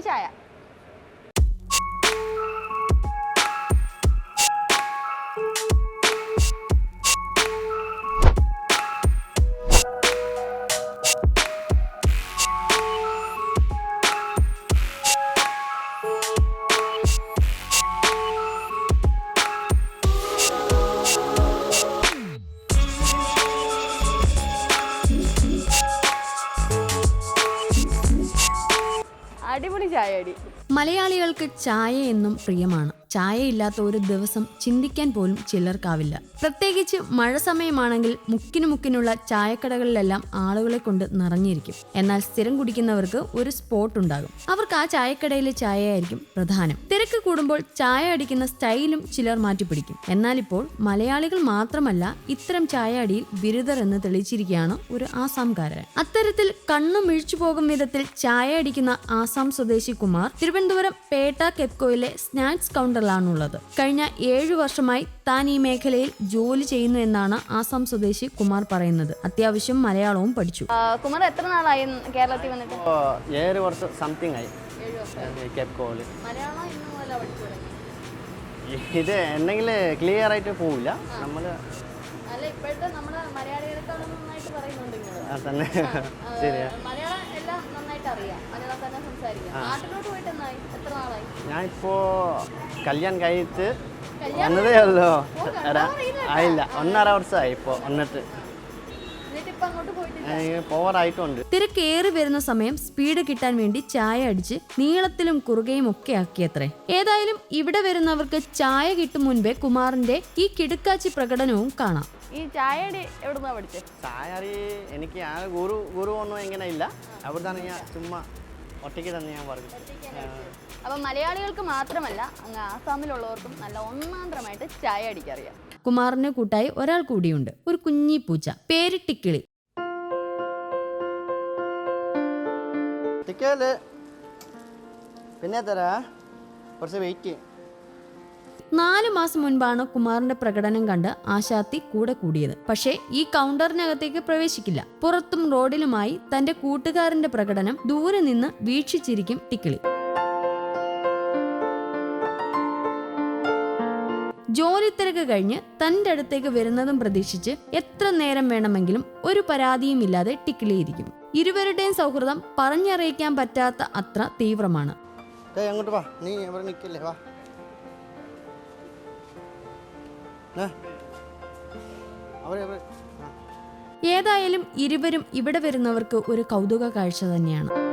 ഒരു ചായ. ചായ അടി മലയാളികൾക്ക് ചായ എന്നും പ്രിയമാണ്. ചായ ഇല്ലാത്ത ഒരു ദിവസം ചിന്തിക്കാൻ പോലും ചിലർക്കാവില്ല. പ്രത്യേകിച്ച് മഴ സമയമാണെങ്കിൽ മുക്കിനു മുക്കിനുള്ള ചായക്കടകളിലെല്ലാം ആളുകളെ കൊണ്ട് നിറഞ്ഞിരിക്കും. എന്നാൽ സ്ഥിരം കുടിക്കുന്നവർക്ക് ഒരു സ്പോട്ട് ഉണ്ടാകും. അവർക്ക് ആ ചായക്കടയിലെ ചായയായിരിക്കും പ്രധാനം. തിരക്ക് കൂടുമ്പോൾ ചായ അടിക്കുന്ന സ്റ്റൈലും ചിലർ മാറ്റിപ്പിടിക്കും. എന്നാൽ ഇപ്പോൾ മലയാളികൾ മാത്രമല്ല ഇത്തരം ചായ അടിയിൽ ബിരുദർ എന്ന് തെളിയിച്ചിരിക്കുകയാണ് ഒരു ആസാംകാരൻ. അത്തരത്തിൽ കണ്ണു മിഴിച്ചു പോകും വിധത്തിൽ ചായ അടിക്കുന്ന ആസാം സ്വദേശി കുമാർ തിരുവനന്തപുരം പേട്ട കെപ്കോയിലെ സ്നാക്സ് കൗണ്ടറിലാണുള്ളത് കഴിഞ്ഞ ഏഴു വർഷമായി താൻ ഈ മേഖലയിൽ ജോലി ചെയ്യുന്നു എന്നാണ് ആസാം സ്വദേശി കുമാർ പറയുന്നത്. അത്യാവശ്യം മലയാളവും പഠിച്ചു. കുമാർ എത്ര നാളായി കേരളത്തിൽ വന്നിട്ട്? ഏഴ് വർഷം സംതിങ് ആയി. ഇത് എന്തെങ്കിലും ക്ലിയർ ആയിട്ട് പോവില്ല. നമ്മൾ. തന്നെ. ശരിയാ. മലയാളം എല്ലാം നന്നായിട്ട് അറിയാം. മലയാളം തന്നെ സംസാരിക്കാം. നാട്ടിലോട്ട് പോയിട്ട് എത്ര നാളായി? ഞാൻ ഇപ്പോൾ കല്യാണം കഴിച്ച് വന്നതേ ഉള്ളൂ. ആയില്ല ഒന്നര വർഷമായി ഇപ്പോൾ വന്നിട്ട്. ഇപ്പൊ പോവാറായിട്ടുണ്ട്. തിരക്കേറി വരുന്ന സമയം സ്പീഡ് കിട്ടാൻ വേണ്ടി ചായ അടിച്ച് നീളത്തിലും കുറുകയും ഒക്കെ ആക്കിയത്രേ. ഏതായാലും ഇവിടെ വരുന്നവർക്ക് ചായ കിട്ടും മുൻപേ കുമാറിന്റെ ഈ കിടുക്കാച്ചി പ്രകടനവും കാണാം. ഈ ചായയുടെ എവിടുന്നാ പഠിച്ചത് ചായ എനിക്ക് ആ ഗുരു ഗുരു ഒന്നും എങ്ങനെയില്ല ഇല്ല. അവിടെ ഞാൻ ചുമ്മാ ഒറ്റയ്ക്ക് തന്നെ ഞാൻ പറഞ്ഞു അപ്പൊ മലയാളികൾക്ക് മാത്രമല്ല അങ്ങ് ആസാമിലുള്ളവർക്കും നല്ല ഒന്നാന്തരമായിട്ട് ചായ അടിക്കറിയാം. കുമാറിന് കൂട്ടായി ഒരാൾ കൂടിയുണ്ട്. ഒരു കുഞ്ഞി പൂച്ച. പേര് ടിക്കിളി പിന്നെ തരാ. കുറച്ച് വെയിറ്റ് നാല് മാസം മുൻപാണ് കുമാറിന്റെ പ്രകടനം കണ്ട് ആശാത്തി കൂടെ കൂടിയത്. പക്ഷേ ഈ കൗണ്ടറിനകത്തേക്ക് പ്രവേശിക്കില്ല. പുറത്തും റോഡിലുമായി തന്റെ കൂട്ടുകാരന്റെ പ്രകടനം ദൂരെ നിന്ന് വീക്ഷിച്ചിരിക്കും ടിക്കിളി. ജോലി തിരക്ക് കഴിഞ്ഞ് തന്റെ അടുത്തേക്ക് വരുന്നതും പ്രതീക്ഷിച്ച് എത്ര നേരം വേണമെങ്കിലും ഒരു പരാതിയും ഇല്ലാതെ ടിക്കിളിയിരിക്കും. ഇരുവരുടെയും സൗഹൃദം പറഞ്ഞറിയിക്കാൻ പറ്റാത്ത അത്ര തീവ്രമാണ്. അങ്ങോട്ട് വാ. നീ ഇവിടെ നിൽക്കില്ലേ വാ. ഏതായാലും ഇരുവരും ഇവിടെ വരുന്നവർക്ക് ഒരു കൗതുക കാഴ്ച തന്നെയാണ്.